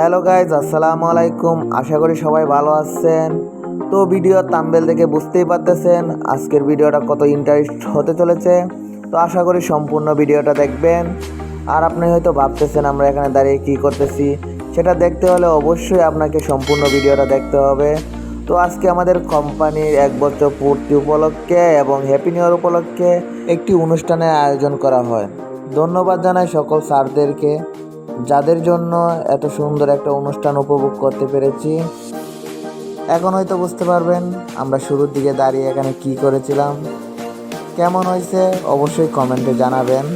Hello guys আসসালামু আলাইকুম। আশা করি সবাই ভালো আছেন। তো ভিডিও তাম্বেল দেখে বুঝতেই পারতেছেন আজকের ভিডিওটা কত ইন্টারেস্ট হতে চলেছে। তো আশা করি সম্পূর্ণ ভিডিওটা দেখবেন। আর আপনি হয়তো ভাবতেছেন আমরা এখানে দাঁড়িয়ে কি করতেছি। সেটা দেখতে হলে অবশ্যই আপনাকে সম্পূর্ণ ভিডিওটা দেখতে হবে। তো আজকে আমাদের কোম্পানির এক বছর পূর্তি উপলক্ষে এবং হ্যাপি নিউ ইয়ার উপলক্ষে একটি অনুষ্ঠানের আয়োজন করা হয়। ধন্যবাদ জানাই সকল স্যারদেরকে। যাদের জন্য এত সুন্দর একটা অনুষ্ঠান উপভোগ করতে পেরেছি। এখন হয়তো বুঝতে পারবেন আমরা শুরুর দিকে দাঁড়িয়ে এখানে কি করেছিলাম। কেমন হয়েছে অবশ্যই কমেন্টে জানাবেন।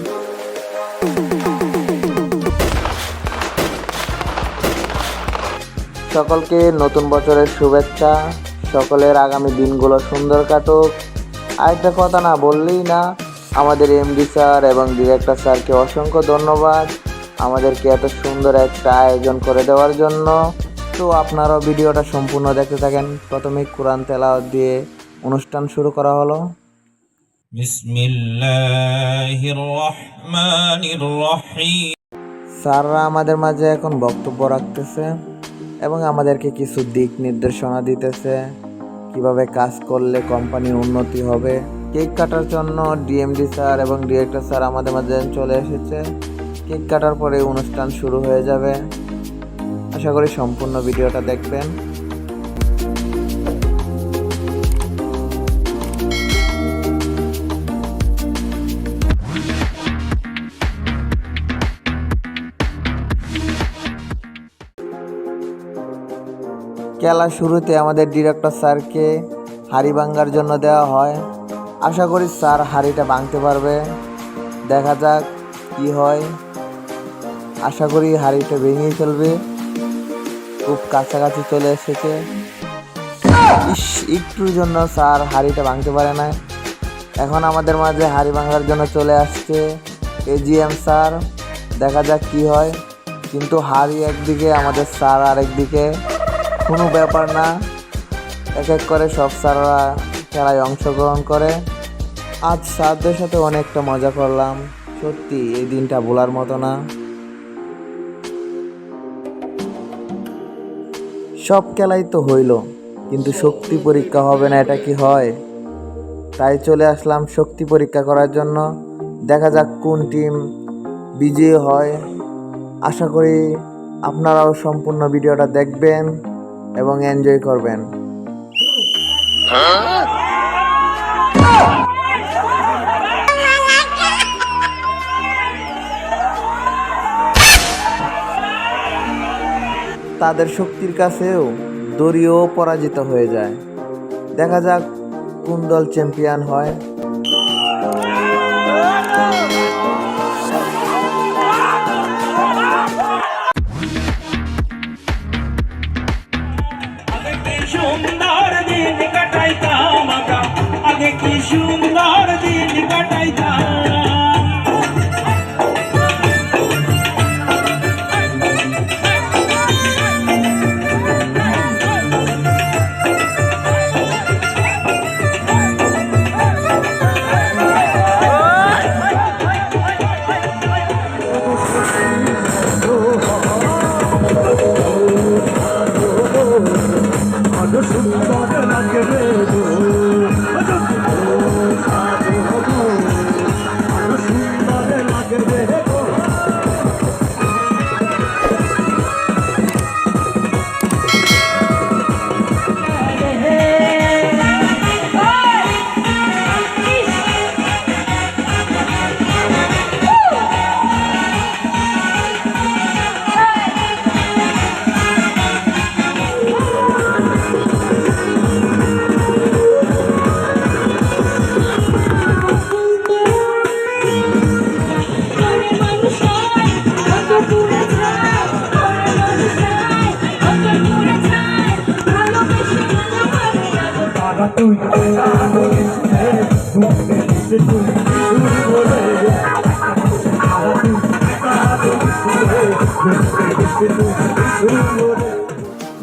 সকলকে নতুন বছরের শুভেচ্ছা। সকলের আগামী দিনগুলো সুন্দর কাটুক। আরেকটা কথা না বললেই না, আমাদের এমডি স্যার এবং ডিরেক্টর স্যারকে অসংখ্য ধন্যবাদ। আমাদেরকে এত সুন্দর একটা আয়োজন করে দেওয়ার জন্য। তো আপনারাও ভিডিওটা সম্পূর্ণ দেখতে থাকেন। প্রথমে কোরআন তেলা দিয়ে অনুষ্ঠান শুরু করা হলো। স্যাররা আমাদের মাঝে এখন বক্তব্য রাখতেছে এবং আমাদেরকে কিছু দিক নির্দেশনা দিতেছে। কীভাবে কাজ করলে কোম্পানির উন্নতি হবে। কেক কাটার জন্য ডিএমডি স্যার এবং ডিরেক্টর স্যার আমাদের মাঝে চলে এসেছে। কেক কাটার পরে অনুষ্ঠান শুরু হয়ে যাবে। আশা করি সম্পূর্ণ ভিডিওটা দেখবেন। খেলা শুরুতে আমাদের ডিরেক্টর স্যারকে হাড়ি ভাঙ্গার জন্য দেওয়া হয়। আশা করি স্যার হাড়িটা ভাঙতে পারবে। দেখা যাক কি হয়। আশা করি হাড়িটা ভেঙেই ফেলবে। খুব কাছাকাছি চলে এসেছে। ইস, একটুর জন্য স্যার হাড়িটা ভাঙতে পারে না এখন আমাদের মাঝে হাড়ি ভাঙার জন্য চলে আসছে এজিএম স্যার। দেখা যাক কি হয়। কিন্তু হাড়ি একদিকে, আমাদের স্যার আরেকদিকে। কোনো ব্যাপার না। এক এক করে সব স্যাররা খেলায় অংশগ্রহণ করে। আজ স্যারদের সাথে অনেকটা মজা করলাম। সত্যি, এই দিনটা ভোলার মতো না। সব খেলাই তো হইল, কিন্তু শক্তি পরীক্ষা হবে না, এটা কি হয়? তাই চলে আসলাম শক্তি পরীক্ষা করার জন্য। দেখা যাক কোন টিম বিজয়ী হয়। আশা করি আপনারাও সম্পূর্ণ ভিডিওটা দেখবেন এবং এনজয় করবেন। তাদের শক্তির কাছেও দড়িও পরাজিত হয়ে যায়। দেখা যাক কোন দল চ্যাম্পিয়ন হয়। সুন্দর দিন কাটাইতাম আগে কি সুন্দর করে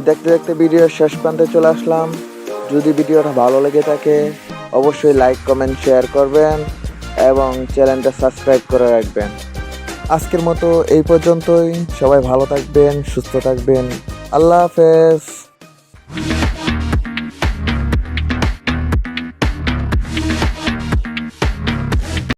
দেখতে দেখতে ভিডিওর শেষ প্রান্তে চলে আসলাম। যদি ভিডিওটা ভালো লেগে থাকে, অবশ্যই লাইক কমেন্ট শেয়ার করবেন এবং চ্যানেলটা সাবস্ক্রাইব করে রাখবেন। আজকের মতো এই পর্যন্তই। সবাই ভালো থাকবেন, সুস্থ থাকবেন। আল্লাহ হাফেজ।